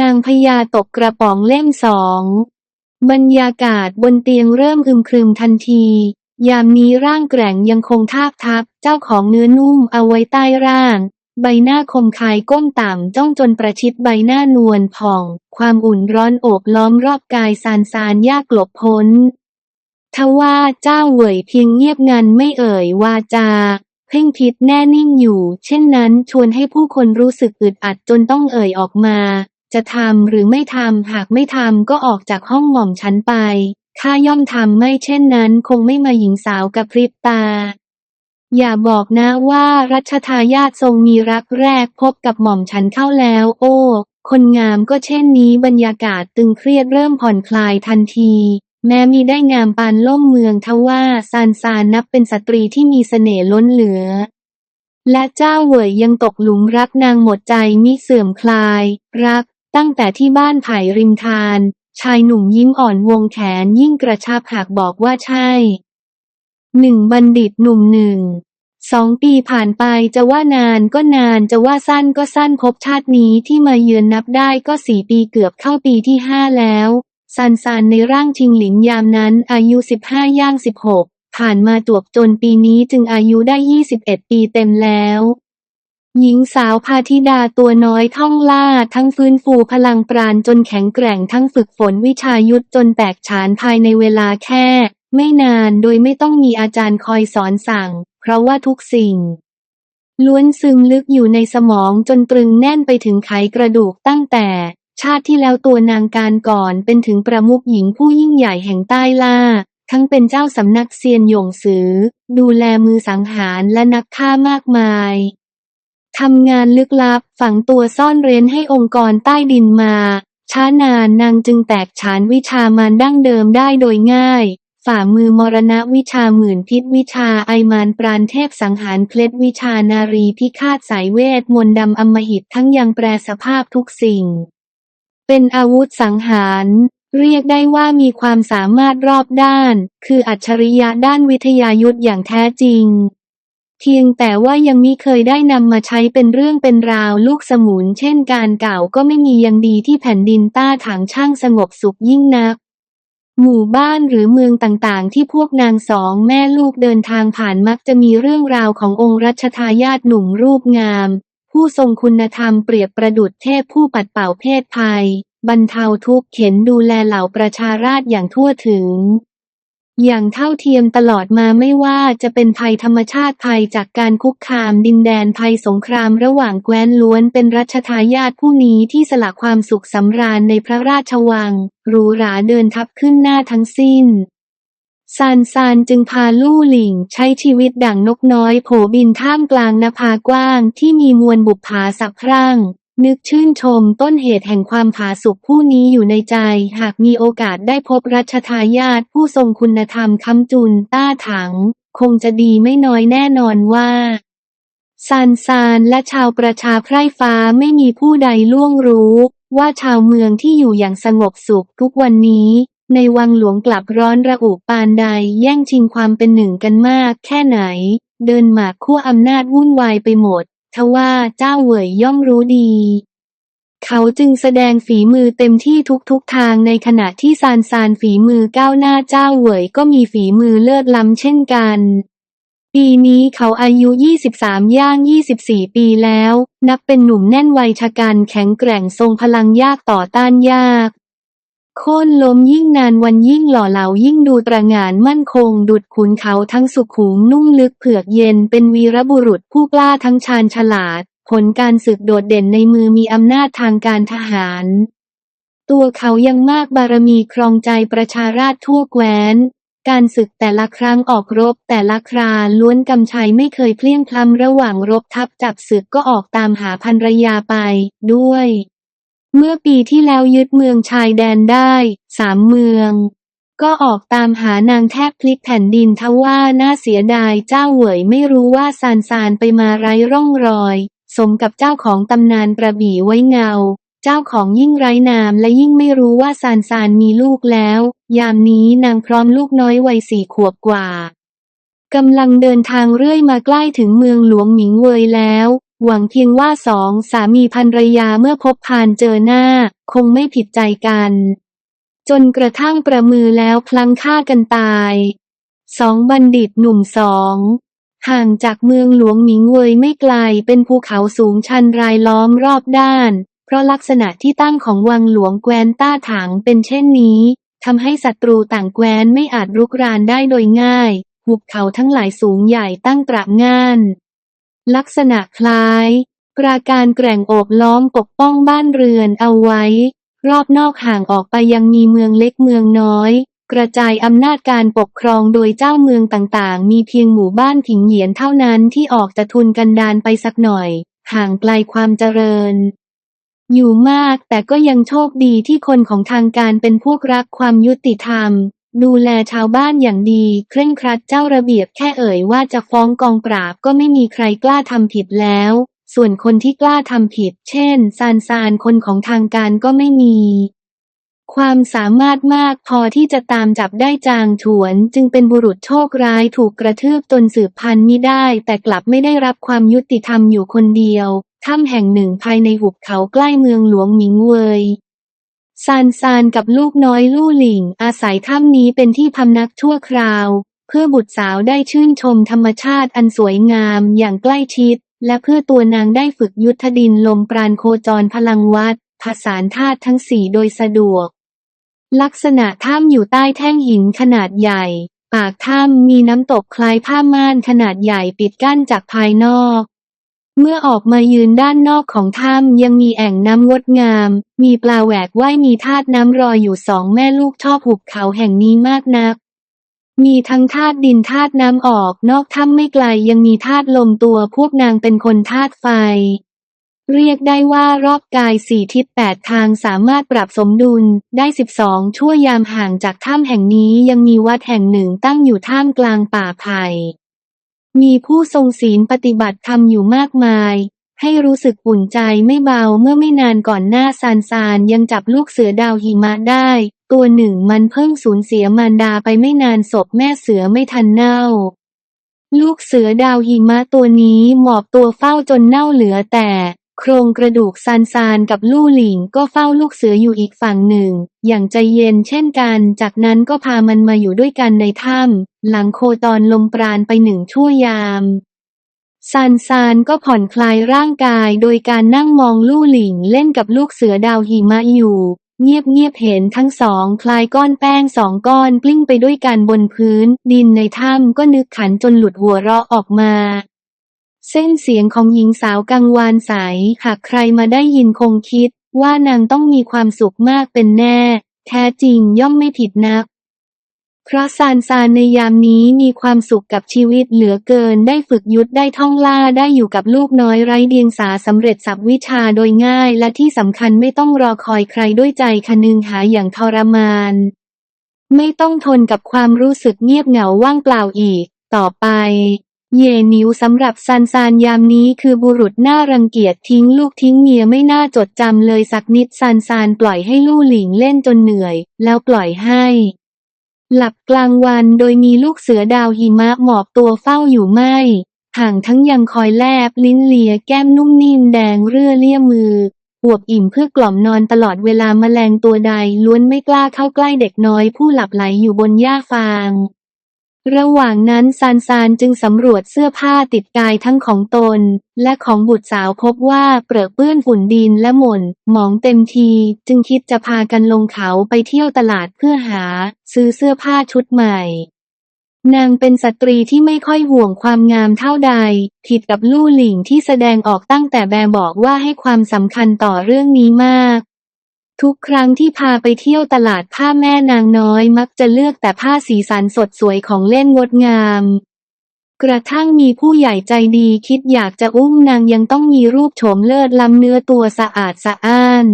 นางพญาตกกระป๋องเล่มสอง บรรยากาศบนเตียงเริ่มอึมครึมทันที ยามนี้ร่างแกร่งยังคงทาบทับ เจ้าของเนื้อนุ่มเอาไว้ใต้ร่าง ใบหน้าคมคายก้มต่ำจ้องจนประชิดใบหน้านวลผ่อง ความอุ่นร้อนโอบล้อมรอบกายสานสานยากหลบพ้น ทว่าเจ้าเหวยเพียงเงียบงันไม่เอ่ยวาจาเพ่งพิษแน่นิ่งอยู่ เช่นนั้นชวนให้ผู้คนรู้สึกอึดอัดจนต้องเอ่ยออกมา จะทำหรือไม่ทำหากไม่ทำก็ออกจากห้องหม่อมฉันไปข้าย่อมทำไม่เช่นนั้นคงไม่มาหญิงสาวกับพริบตา อย่าบอกนะว่ารัชทายาททรงมีรักแรกพบกับหม่อมฉันเข้าแล้ว โอ้ คนงามก็เช่นนี้บรรยากาศตึงเครียดเริ่มผ่อนคลายทันที แม้มีได้งามปานล่มเมืองทว่าซานซานนับเป็นสตรีที่มีเสน่ห์ล้นเหลือ และเจ้าเหวยยังตกหลุมรักนางหมดใจมิเสื่อมคลาย รัก ตั้งแต่ที่บ้านไผ่ริมทาน ชายหนุ่มยิ้มอ่อนวงแขนยิ่งกระชับหากบอกว่าใช่หนึ่งบัณฑิตหนุ่มหนึ่งสองปีผ่านไปจะว่านานก็นานจะว่าสั้นก็สั้นพบชาตินี้ที่มาเยือนนับได้ก็สี่ปีเกือบเข้าปีที่ห้าแล้ว ซันซานในร่างชิงหลิงยามนั้นอายุสิบห้าย่างสิบหกผ่านมาจวบจนปีนี้จึงอายุได้ยี่สิบเอ็ดปีเต็มแล้ว หญิงสาวพาธิดาตัวน้อยท่องล่า ทั้งฟื้นฟูพลังปราณจนแข็งแกร่งทั้งฝึกฝนวิชายุทธจนแตกฉานภายในเวลาแค่ ไม่นานโดยไม่ต้องมีอาจารย์คอยสอนสั่ง เพราะว่าทุกสิ่ง ล้วนซึมลึกอยู่ในสมองจนตรึงแน่นไปถึงไขกระดูกตั้งแต่ ชาติที่แล้วตัวนางการก่อนเป็นถึงประมุขหญิงผู้ยิ่งใหญ่แห่งใต้ล่าทั้งเป็นเจ้าสำนักเซียนหยงซือ ดูแลมือสังหารและนักฆ่ามากมาย ทำงานลึกลับ ฝังตัวซ่อนเร้นให้องค์กรใต้ดินมา ช้านานนางจึงแตกฉานวิชามานดั้งเดิมได้โดยง่าย ฝ่ามือมรณะวิชาหมื่นพิษวิชาไอมานปราณเทพสังหารเคล็ดวิชานารีพิฆาตสายเวทมนต์ดำอมหิตทั้งยังแปรสภาพทุกสิ่ง เป็นอาวุธสังหารเรียกได้ว่ามีความสามารถรอบด้าน คืออัจฉริยะด้านวิทยายุทธอย่างแท้จริง เพียงแต่ว่ายังมิเคยได้นำมาใช้เป็นเรื่องเป็นราวลูกสมุน เช่นการเก่าก็ไม่มียังดีที่แผ่นดินต้าถางช่างสงบสุขยิ่งนัก หมู่บ้านหรือเมืองต่างๆ ที่พวกนางสองแม่ลูกเดินทางผ่านมักจะมีเรื่องราวขององค์รัชทายาทหนุ่มรูปงาม ผู้ทรงคุณธรรมเปรียบประดุจเทพผู้ปัดเป่าเพศภัย บรรเทาทุกข์เข็นดูแลเหล่าประชาราษอย่างทั่วถึง อย่างเท่าเทียมตลอดมาไม่ว่าจะเป็นภัยธรรมชาติภัยจากการคุกคามดินแดนภัยสงครามระหว่างแคว้นล้วนเป็นรัชทายาทผู้นี้ที่สละความสุขสำราญในพระราชวังหรูหราเดินทับขึ้นหน้าทั้งสิ้นซานซานจึงพาลู่หลิงใช้ชีวิตดั่งนกน้อยโผบินท่ามกลางนภากว้างที่มีมวลบุปผาสับพรั่ง นึกชื่นชมต้นเหตุแห่งความผาสุกผู้นี้อยู่ในใจ หากมีโอกาสได้พบรัชทายาทผู้ทรงคุณธรรมคำจุนต้าถัง คงจะดีไม่น้อยแน่นอนว่าซานซานและชาวประชาไพร่ฟ้าไม่มีผู้ใดล่วงรู้ ว่าชาวเมืองที่อยู่อย่างสงบสุขทุกวันนี้ ในวังหลวงกลับร้อนระอุปานใดแย่งชิงความเป็นหนึ่งกันมากแค่ไหน เดินหมากขั้วอำนาจวุ่นวายไปหมด ทว่าเจ้าเหวยย่อมรู้ดี เขาจึงแสดงฝีมือเต็มที่ทุกๆทางในขณะที่ซานซานฝีมือก้าวหน้าเจ้าเหวยก็มีฝีมือเลิศล้ำเช่นกันปีนี้เขาอายุ 23 ย่าง 24 ปีแล้ว นับเป็นหนุ่มแน่นวัยชะกันแข็งแกร่งทรงพลังยากต่อต้านยาก โค่นล้มยิ่งนานวันยิ่งหล่อเหลายิ่งดูตระหง่านมั่นคง ดุดขุนเขาทั้งสุขุมนุ่มลึกเผือกเย็นเป็นวีรบุรุษผู้กล้าทั้งชาญฉลาด ผลการศึกโดดเด่นในมือมีอำนาจทางการทหาร ตัวเขายังมากบารมีครองใจประชาราษฎร์ทั่วแคว้น การศึกแต่ละครั้งออกรบแต่ละคราล้วนกำชัยไม่เคยเพลี่ยงพล้ำระหว่างรบทับจับศึกก็ออกตามหาภรรยาไปด้วย เมื่อปีที่แล้วยึดเมืองชายแดนได้สามเมือง ก็ออกตามหานางแทบพลิกแผ่นดินทว่าน่าเสียดายเจ้าเหวยไม่รู้ว่าซานซานไปมาไร้ร่องรอย สมกับเจ้าของตำนานกระบี่ไว้เงา เจ้าของยิ่งไร้นามและยิ่งไม่รู้ว่าซานซานมีลูกแล้ว ยามนี้นางพร้อมลูกน้อยวัยสี่ขวบกว่ากำลังเดินทางเรื่อยมาใกล้ถึงเมืองหลวงหมิงเวยแล้ว หวังเพียงว่าสองสามีภรรยาเมื่อพบพานเจอหน้า คงไม่ผิดใจกัน จนกระทั่งประมือแล้วพลังฆ่ากันตายสองบัณฑิตหนุ่มสองห่างจากเมืองหลวงหมิงเวยไม่ไกลเป็นภูเขาสูงชันรายล้อมรอบด้าน เพราะลักษณะที่ตั้งของวังหลวงแคว้นต้าถังเป็นเช่นนี้ทำให้ศัตรูต่างแคว้นไม่อาจรุกรานได้โดยง่าย หุบเขาทั้งหลายสูงใหญ่ตั้งตระง่าน ลักษณะคล้ายปราการแกร่งโอบล้อมปกป้องบ้านเรือนเอาไว้ รอบนอกห่างออกไปยังมีเมืองเล็กเมืองน้อย กระจายอำนาจการปกครองโดยเจ้าเมืองต่างๆ มีเพียงหมู่บ้านผิงเหยียนเท่านั้นที่ออกจะทุนกันดานไปสักหน่อย ห่างไกลความเจริญ อยู่มากแต่ก็ยังโชคดีที่คนของทางการเป็นพวกรักความยุติธรรม ดูแลชาวบ้านอย่างดี เคร่งครัดเจ้าระเบียบแค่เอ่ยว่าจะฟ้องกองปราบก็ไม่มีใครกล้าทำผิดแล้ว ส่วนคนที่กล้าทำผิด เช่น ซานซานคนของทางการก็ไม่มี ความสามารถมากพอที่จะตามจับได้จางฉวน จึงเป็นบุรุษโชคร้ายถูกกระทืบตนสืบพันธุ์มิได้ แต่กลับไม่ได้รับความยุติธรรมอยู่คนเดียวถ้ำแห่งหนึ่งภายในหุบเขาใกล้เมืองหลวงหมิงเวย ซานซานกับลูกน้อยลู่หลิง อาศัยถ้ำนี้เป็นที่พำนักชั่วคราว เพื่อบุตรสาวได้ชื่นชมธรรมชาติอันสวยงามอย่างใกล้ชิด และเพื่อตัวนางได้ฝึกยุทธดินลมปราณโคจรพลังวัดผสานธาตุทั้งสี่โดยสะดวก ลักษณะถ้ำอยู่ใต้แท่งหินขนาดใหญ่ ปากถ้ำมีน้ำตกคล้ายผ้าม่านขนาดใหญ่ปิดกั้นจากภายนอก เมื่อออกมายืนด้านนอกของถ้ำยังมีแอ่งน้ำงดงาม มีปลาแหวกว่ายมีธาตุน้ำรออยู่สองแม่ลูกชอบหุบเขาแห่งนี้มากนัก มีทั้งธาตุดินธาตุน้ำออก นอกถ้ำไม่ไกลยังมีธาตุลมตัวพวกนางเป็นคนธาตุไฟ เรียกได้ว่ารอบกายสี่ทิศแปดทางสามารถปรับสมดุลได้สิบสองชั่วยามห่างจากถ้ำแห่งนี้ยังมีวัดแห่งหนึ่งตั้งอยู่ท่ามกลางป่าไผ่ มีผู้ทรงศีลปฏิบัติธรรมอยู่มากมาย ให้รู้สึกอุ่นใจไม่เบาเมื่อไม่นานก่อนหน้าซานซานยังจับลูกเสือดาวหิมะได้ ตัวหนึ่งมันเพิ่งสูญเสียมารดาไปไม่นานศพแม่เสือไม่ทันเน่า ลูกเสือดาวหิมะตัวนี้หมอบตัวเฝ้าจนเน่าเหลือแต่ โครงกระดูกซานซานกับลู่หลิงก็เฝ้าลูกเสืออยู่อีกฝั่งหนึ่ง อย่างใจเย็นเช่นกัน จากนั้นก็พามันมาอยู่ด้วยกันในถ้ำหลังโคตอนลมปราณไปหนึ่งชั่วยามซานซานก็ผ่อนคลายร่างกายโดยการนั่งมองลู่หลิงเล่นกับลูกเสือดาวหิมะอยู่ เงียบเงียบเห็นทั้งสองคลายก้อนแป้งสองก้อนกลิ้งไปด้วยกันบนพื้น ดินในถ้ำก็นึกขันจนหลุดหัวเราะออกมา เส้นเสียงของหญิงสาวกังวานใสหากใครมาได้ยินคงคิด ว่านางต้องมีความสุขมากเป็นแน่ แท้จริงย่อมไม่ผิดนัก เพราะซานซานในยามนี้มีความสุขกับชีวิตเหลือเกินได้ฝึกยุทธได้ท่องล่าได้อยู่กับลูกน้อยไร้เดียงสาสำเร็จสับวิชาโดยง่าย และที่สำคัญไม่ต้องรอคอยใครด้วยใจคนึงหาอย่างทรมาน ไม่ต้องทนกับความรู้สึกเงียบเหงาว่างเปล่าอีก ต่อไป เยนิวสำหรับซานซานยามนี้คือบุรุษน่ารังเกียจทิ้งลูกทิ้งเมียไม่น่าจดจำเลยสักนิดซานซานปล่อยให้ลู่หลิงเล่นจนเหนื่อย แล้วปล่อยให้ หลับกลางวันโดยมีลูกเสือดาวหิมะหมอบตัวเฝ้าอยู่ไม่ห่างทั้งยังคอยแลบลิ้นเลียแก้มนุ่มนิ่มแดงเรื่อเลี่ยมืออวบอิ่มเพื่อกล่อมนอนตลอดเวลาแมลงตัวใดล้วนไม่กล้าเข้าใกล้เด็กน้อยผู้หลับไหลอยู่บนหญ้าฟาง ระหว่างนั้นซานซานจึงสำรวจเสื้อผ้าติดกายทั้งของตน และของบุตรสาวพบว่าเปรอะเปื้อนฝุ่นดินและหม่น หมองเต็มที จึงคิดจะพากันลงเขาไปเที่ยวตลาดเพื่อหา ซื้อเสื้อผ้าชุดใหม่ นางเป็นสตรีที่ไม่ค่อยห่วงความงามเท่าใด ผิดกับลู่หลิงที่แสดงออกตั้งแต่แบบบอกว่าให้ความสำคัญต่อเรื่องนี้มาก ทุกครั้งที่พาไปเที่ยวตลาดผ้าแม่นางน้อยมักจะเลือกแต่ผ้าสีสันสดสวยของเล่นงดงาม กระทั่งมีผู้ใหญ่ใจดีคิดอยากจะอุ้มนางยังต้องมีรูปโฉมเลิศล้ำเนื้อตัวสะอาดสะอ้าน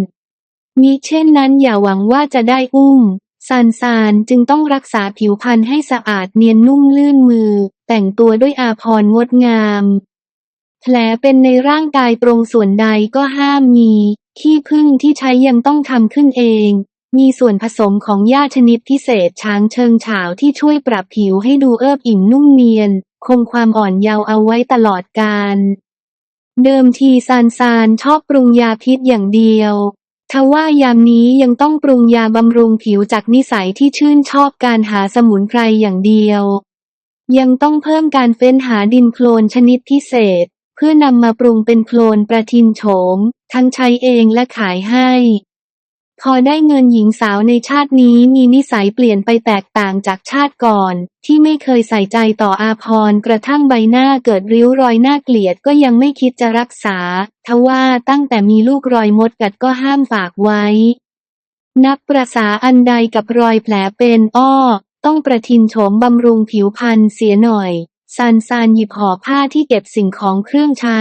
มิเช่นนั้นอย่าหวังว่าจะได้อุ้มซานซานจึงต้องรักษาผิวพรรณให้สะอาดเนียนนุ่มลื่นมือ แต่งตัวด้วยอาภรณ์งดงาม แผลเป็นในร่างกายตรงส่วนใดก็ห้ามมี ขี้ผึ้งที่ใช้ยังต้องทำขึ้นเอง มีส่วนผสมของหญ้าชนิดพิเศษช้างเชิงฉาวที่ช่วยปรับผิวให้ดูเอิบอิ่มนุ่มเนียน คงความอ่อนเยาว์เอาไว้ตลอดกาลเดิมทีซานซานชอบปรุงยาพิษอย่างเดียวทว่ายามนี้ยังต้องปรุงยาบำรุงผิวจากนิสัยที่ชื่นชอบการหาสมุนไพรอย่างเดียว ยังต้องเพิ่มการเฟ้นหาดินโคลนชนิดพิเศษ เพื่อนำมาปรุงเป็นโคลนประทินโฉม ทั้งใช้เองและขายให้ พอได้เงินหญิงสาวในชาตินี้มีนิสัยเปลี่ยนไปแตกต่างจากชาติก่อน ที่ไม่เคยใส่ใจต่ออาพรณ์กระทั่งใบหน้าเกิดริ้วรอยหน้าเกลียดก็ยังไม่คิดจะรักษา ทว่าตั้งแต่มีลูกรอยมดกัดก็ห้ามฝากไว้ นับประษาอันใดกับรอยแผลเป็นอ้อ ต้องประทินโฉมบำรุงผิวพรรณเสียหน่อยซานซานหยิบห่อผ้าที่เก็บสิ่งของเครื่องใช้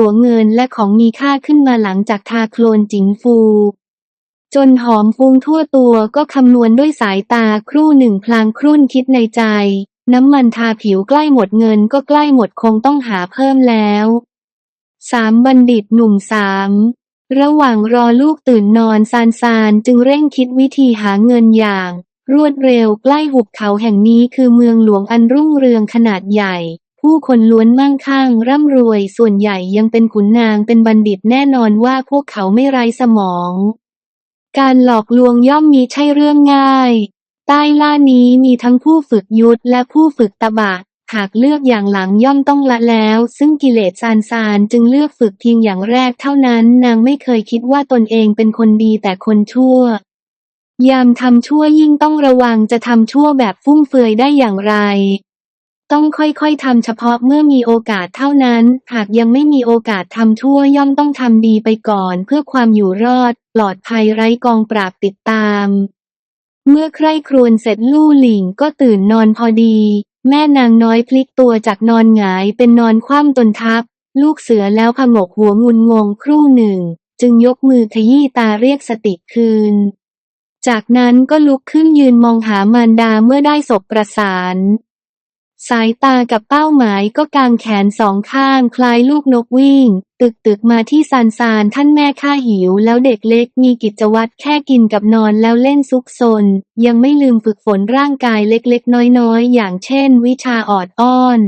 ตัวเงินและของมีค่าขึ้นมาหลังจากทาโคลนจิงฟู จนหอมฟุ้งทั่วตัวก็คำนวณด้วยสายตาครู่หนึ่งพลางครุ่นคิดในใจ น้ำมันทาผิวใกล้หมดเงินก็ใกล้หมดคงต้องหาเพิ่มแล้วสามบัณฑิตหนุ่มสามระหว่างรอลูกตื่นนอนซานซานจึงเร่งคิดวิธีหาเงินอย่าง รวดเร็วใกล้หุบเขาแห่งนี้คือเมืองหลวงอันรุ่งเรืองขนาดใหญ่ ผู้คนล้วนมั่งคั่งร่ำรวยส่วนใหญ่ยังเป็นขุนนางเป็นบัณฑิตแน่นอนว่าพวกเขาไม่ไร้สมอง การหลอกลวงย่อมมีใช่เรื่องง่าย ใต้ล่านี้มีทั้งผู้ฝึกยุทธและผู้ฝึกตบะหากเลือกอย่างหลังย่อมต้องละแล้ว ซึ่งกิเลสซานซานจึงเลือกฝึกเพียงอย่างแรกเท่านั้น นางไม่เคยคิดว่าตนเองเป็นคนดีแต่คนชั่ว ยามทำชั่วยิ่งต้องระวังจะทำชั่วแบบฟุ่มเฟือยได้อย่างไร ต้องค่อยๆทำเฉพาะเมื่อมีโอกาสเท่านั้น หากยังไม่มีโอกาสทำชั่วย่อมต้องทำดีไปก่อน เพื่อความอยู่รอด ปลอดภัยไร้กองปราบติดตาม เมื่อใคร่ครวญเสร็จลู่หลิงก็ตื่นนอนพอดี แม่นางน้อยพลิกตัวจากนอนหงายเป็นนอนคว่ำตนทับ ลูกเสือแล้วผงกหัวงุนงงครู่หนึ่ง จึงยกมือขยี้ตาเรียกสติคืน จากนั้นก็ลุกขึ้นยืนมองหามารดาเมื่อได้ศพประสาน สายตากับเป้าหมายก็กางแขนสองข้างคล้ายลูกนกวิ่ง ตึกตึกมาที่ซานซานท่านแม่ข้าหิว แล้วเด็กเล็กมีกิจวัตรแค่กินกับนอนแล้วเล่นซุกซน ยังไม่ลืมฝึกฝนร่างกายเล็กๆ น้อยๆ อย่างเช่น วิชาออดอ้อน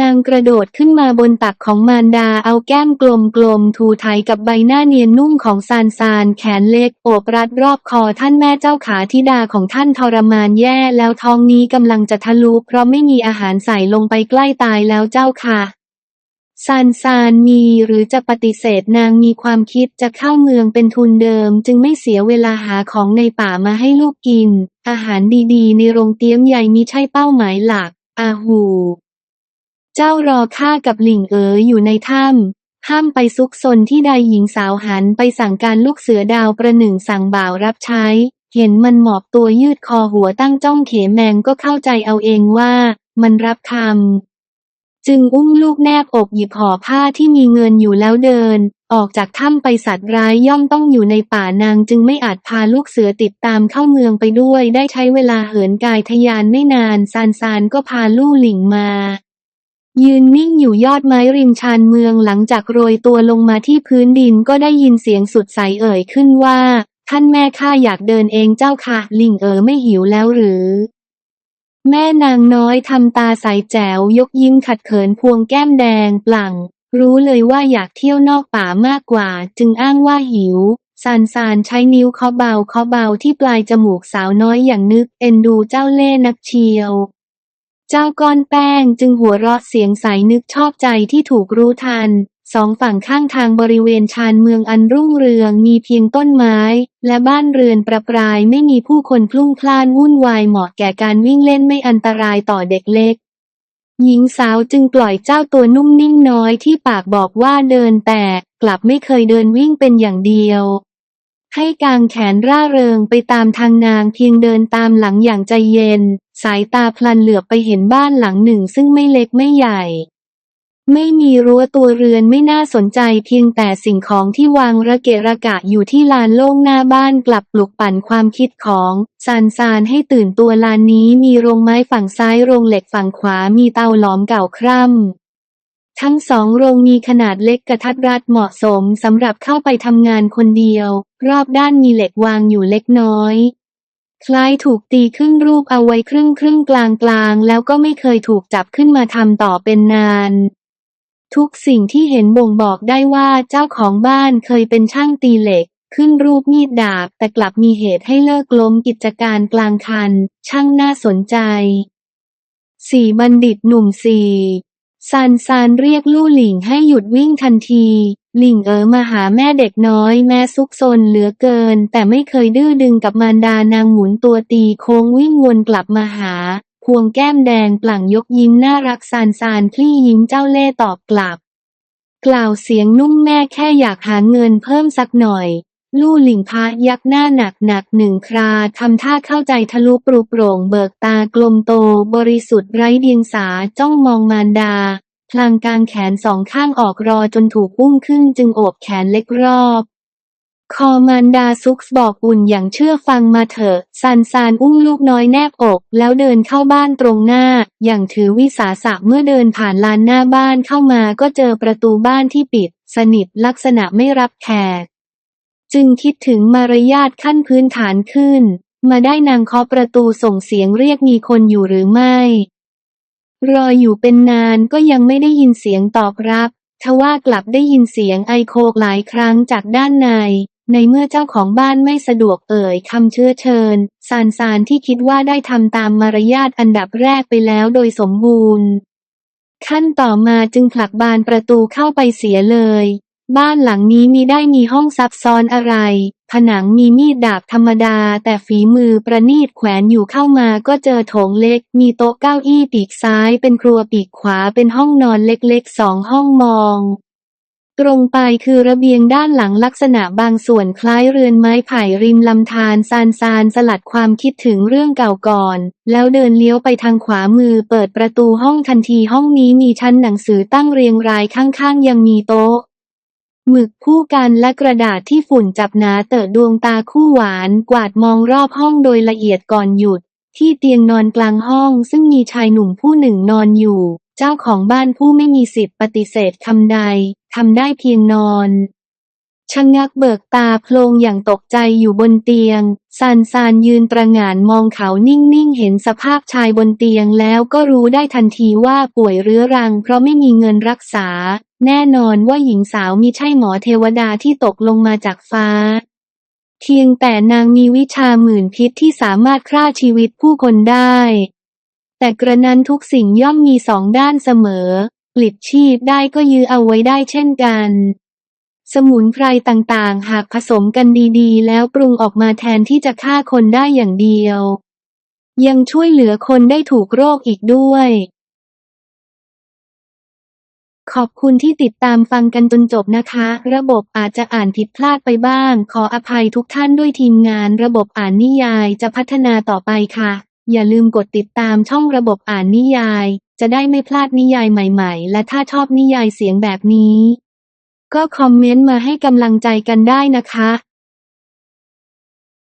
นางกระโดดขึ้นมาบนตักของมารดาเอาแก้มกลมๆถูไถกับใบหน้าเนียนนุ่มของซานซานแขนเล็กโอบรัดรอบคอท่านแม่เจ้าขาธิดาของท่านทรมานแย่แล้วท้องนี้กำลังจะทะลุเพราะไม่มีอาหารใส่ลงไปใกล้ตายแล้วเจ้าค่ะซานซานมีหรือจะปฏิเสธนางมีความคิดจะเข้าเมืองเป็นทุนเดิม จึงไม่เสียเวลาหาของในป่ามาให้ลูกกิน อาหารดีๆ ในโรงเตี้ยมใหญ่มีใช่เป้าหมายหลัก อาหู เจ้ารอข้ากับหลิงเอ๋ออยู่ในถ้ำห้ามไปซุกซนที่ใดหญิงสาวหันไปสั่งการลูกเสือดาวประหนึ่งสั่งบ่าวรับใช้ เห็นมันหมอบตัวยืดคอหัวตั้งจ้องเขแมงก็เข้าใจเอาเองว่า มันรับคำจึงอุ้มลูกแนบอกหยิบห่อผ้าที่มีเงินอยู่แล้วเดิน ออกจากถ้ำไปสัตว์ร้ายย่อมต้องอยู่ในป่านางจึงไม่อาจพาลูกเสือติดตามเข้าเมืองไปด้วย ได้ใช้เวลาเหินกายทะยานไม่นานซานซานก็พาลู่หลิงมา ยืนนิ่งอยู่ยอดไม้ริมชานเมืองหลังจากโรยตัวลงมาที่พื้นดินก็ได้ยินเสียงสุดใสเอ่ยขึ้นว่า ท่านแม่ข้าอยากเดินเองเจ้าค่ะ ลิงเอ๋อไม่หิวแล้วหรือ แม่นางน้อยทำตาใสแจ๋วยกยิ้มขัดเขินพวงแก้มแดงปลั่ง รู้เลยว่าอยากเที่ยวนอกป่ามากกว่า จึงอ้างว่าหิวซานซานใช้นิ้วเคาะเบาเคาะเบาที่ปลายจมูกสาวน้อยอย่างนึกเอ็นดูเจ้าเล่นักเชียว เจ้าก้อนแป้งจึงหัวเราะเสียงใสนึกชอบใจที่ถูกรู้ทัน สองฝั่งข้างทางบริเวณชานเมืองอันรุ่งเรืองมีเพียงต้นไม้ และบ้านเรือนประปรายไม่มีผู้คนพลุ่งพล่านวุ่นวายเหมาะแก่การวิ่งเล่นไม่อันตรายต่อเด็กเล็ก หญิงสาวจึงปล่อยเจ้าตัวนุ่มนิ่งน้อยที่ปากบอกว่าเดินแต่กลับไม่เคยเดินวิ่งเป็นอย่างเดียว ให้กางแขนร่าเริงไปตามทางนางเพียงเดินตามหลังอย่างใจเย็น สายตาพลันเหลือบไปเห็นบ้านหลังหนึ่งซึ่งไม่เล็กไม่ใหญ่ ไม่มีรั้วตัวเรือนไม่น่าสนใจเพียงแต่สิ่งของที่วางระเกะระกะอยู่ที่ลานโล่งหน้าบ้านกลับปลุกปั่นความคิดของซานซานให้ตื่นตัวลานนี้มีโรงไม้ฝั่งซ้ายโรงเหล็กฝั่งขวามีเตาหลอมเก่าคร่ำ ทั้งสองโรงมีขนาดเล็กกระทัดรัดเหมาะสมสำหรับเข้าไปทำงานคนเดียว รอบด้านมีเหล็กวางอยู่เล็กน้อย คล้ายถูกตีครึ่งรูปเอาไว้ครึ่งครึ่งกลางกลางแล้วก็ไม่เคยถูกจับขึ้นมาทำต่อเป็นนาน ทุกสิ่งที่เห็นบ่งบอกได้ว่าเจ้าของบ้านเคยเป็นช่างตีเหล็ก ขึ้นรูปมีดดาบ แต่กลับมีเหตุให้เลิกล้มกิจการกลางคัน ช่างน่าสนใจสี่บัณฑิตหนุ่มสี่ ซานซานเรียกลู่หลิงให้หยุดวิ่งทันที หลิงเอ๋อมาหาแม่เด็กน้อย แม้ซุกซนเหลือเกิน แต่ไม่เคยดื้อดึงกับมารดานางหมุนตัวตีโค้งวิ่งวนกลับมาหาพวงแก้มแดงปลั่งยกยิ้มน่ารักซานซานคลี่ยิ้มเจ้าเล่ตอบกลับ กล่าวเสียงนุ่มแม่แค่อยากหาเงินเพิ่มสักหน่อย ลู่หลิงพะยักหน้าหนักหนักหนึ่งครา ทำท่าเข้าใจทะลุปรุโปร่งเบิกตากลมโต บริสุทธิ์ไร้เดียงสาจ้องมองมารดา พลางกางแขนสองข้างออกรอจนถูกอุ้มขึ้นจึงโอบแขนเล็กรอบคอมานดาซุกบอกอุ่นอย่างเชื่อฟังมาเถอะซานซานอุ้มลูกน้อยแนบอกแล้วเดินเข้าบ้านตรงหน้า อย่างถือวิสาสะเมื่อเดินผ่านลานหน้าบ้านเข้ามาก็เจอประตูบ้านที่ปิด สนิทลักษณะไม่รับแขก จึงคิดถึงมารยาทขั้นพื้นฐานขึ้น มาได้นางเคาะประตูส่งเสียงเรียกมีคนอยู่หรือไม่ รออยู่เป็นนานก็ยังไม่ได้ยินเสียงตอบรับ ทว่ากลับได้ยินเสียงไอโคกหลายครั้งจากด้านใน ในเมื่อเจ้าของบ้านไม่สะดวกเอ่ยคำเชื้อเชิญซานซานที่คิดว่าได้ทำตามมารยาทอันดับแรกไปแล้วโดยสมบูรณ์ขั้นต่อมาจึงผลักบานประตูเข้าไปเสียเลย บ้านหลังนี้มีได้มีห้องซับซ้อนอะไร ผนังมีมีดดาบธรรมดา แต่ฝีมือประณีตแขวนอยู่เข้ามาก็เจอโถงเล็ก มีโต๊ะเก้าอี้ปีกซ้ายเป็นครัวปีกขวาเป็นห้องนอนเล็กๆสองห้องมอง ตรงไปคือระเบียงด้านหลังลักษณะบางส่วนคล้ายเรือนไม้ไผ่ริมลำธารซานซานสลัดความคิดถึงเรื่องเก่าก่อน แล้วเดินเลี้ยวไปทางขวามือเปิดประตูห้องทันทีห้องนี้มีชั้นหนังสือตั้งเรียงรายข้างๆ ยังมีโต๊ะ หมึกคู่กันและกระดาษที่ฝุ่นจับหนาเตอะดวงตาคู่หวานกวาดมองรอบห้องโดยละเอียดก่อนหยุด ที่เตียงนอนกลางห้องซึ่งมีชายหนุ่มผู้หนึ่งนอนอยู่ เจ้าของบ้านผู้ไม่มีสิทธิ์ปฏิเสธคำใดทำได้เพียงนอนชะงักเบิกตาโพลงอย่างตกใจอยู่บนเตียง ซานซานยืนประหง่านมองเขานิ่งๆ เห็นสภาพชายบนเตียงแล้วก็รู้ได้ทันทีว่าป่วยเรื้อรังเพราะไม่มีเงินรักษา แน่นอนว่าหญิงสาวมีใช่หมอเทวดาที่ตกลงมาจากฟ้า เพียงแต่นางมีวิชาหมื่นพิษที่สามารถฆ่าชีวิตผู้คนได้ แต่กระนั้นทุกสิ่งย่อมมีสองด้านเสมอ ปลิดชีพได้ก็ยื้อเอาไว้ได้เช่นกัน สมุนไพรต่างๆ หากผสมกันดีๆ แล้วปรุงออกมาแทนที่จะฆ่าคนได้อย่างเดียว ยังช่วยเหลือคนได้ถูกโรคอีกด้วย ขอบคุณที่ติดตามฟังกันจนจบนะคะ ระบบอาจจะอ่านผิดพลาดไปบ้าง ขออภัยทุกท่านด้วยทีมงาน ระบบอ่านนิยายจะพัฒนาต่อไปค่ะ อย่าลืมกดติดตามช่องระบบอ่านนิยาย จะได้ไม่พลาดนิยายใหม่ๆ และถ้าชอบนิยายเสียงแบบนี้ ก็คอมเมนต์มาให้กำลังใจกันได้นะคะ